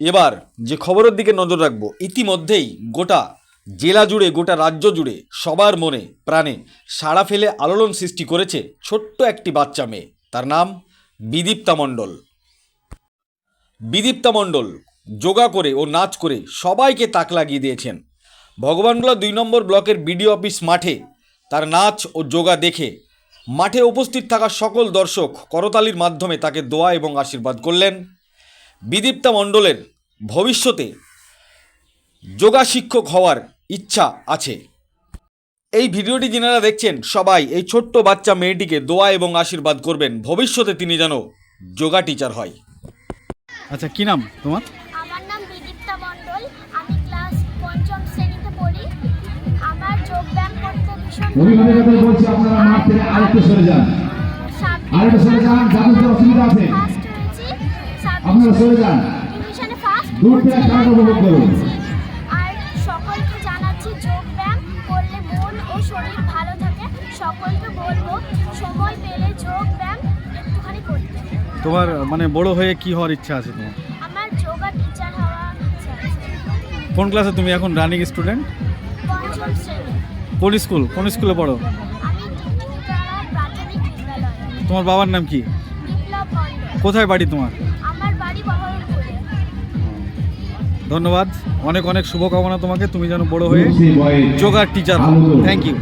এবার যে খবরের দিকে নজর রাখব, ইতিমধ্যেই গোটা জেলা জুড়ে, গোটা রাজ্য জুড়ে সবার মনে, প্রাণে সাড়া ফেলে আলোড়ন সৃষ্টি করেছে ছোট্ট একটি বাচ্চা মেয়ে। তার নাম বিদীপ্তা মণ্ডল। বিদীপ্তা মণ্ডল যোগা করে ও নাচ করে সবাইকে তাক লাগিয়ে দিয়েছেন। ভগবানগোলা দুই নম্বর ব্লকের বিডিও অফিস মাঠে তার নাচ ও যোগা দেখে মাঠে উপস্থিত থাকা সকল দর্শক করতালির মাধ্যমে তাকে দোয়া এবং আশীর্বাদ করলেন। বিদীপ্তা মণ্ডলের ভবিষ্যতে যোগা শিক্ষক হওয়ার ইচ্ছা আছে। এই ভিডিওটি যিনারা দেখছেন সবাই এই ছোট্ট বাচ্চা মেয়েটিকে দোয়া এবং আশীর্বাদ করবেন। ভবিষ্যতে তিনি যেন যোগা টিচার হয়। আচ্ছা কি নাম তোমার? আমার নাম বিদীপ্তা মণ্ডল। আমি ক্লাস পঞ্চম শ্রেণীতে পড়ি। আমার যোগ ব্যায়াম করতে ভীষণ অভিভাবকদের বলছি আপনারা মাঠ থেকে আরেকটু সরে যান। আরেকটু সরে যান যাদের অসুবিধা আছে। আপনারা সরে যান। দূর থেকে খেলাটা উপভোগ করুন। আর সকলকে জানাচ্ছি যোগ ব্যায়াম করলে মন ও শরীর ভালো থাকে। সকলকে বলব সময় পেলে যোগ ব্যায়াম একটুখানি করতে। তোমার মানে বড় হয়ে কি হওয়ার ইচ্ছা আছে তোমার? আমার যোগা টিচার হওয়া ইচ্ছা আছে। কোন ক্লাসে তুমি এখন রানিং স্টুডেন্ট কোন স্কুল? কোন স্কুলে পড়ো? আমি টিকিটারা প্রাথমিক বিদ্যালয়। তোমার বাবার নাম কি? কোথায় বাড়ি তোমার? ধন্যবাদ। অনেক অনেক শুভকামনা তোমাকে তুমি যেন বড় হয়ে যোগার টিচার থ্যাংক ইউ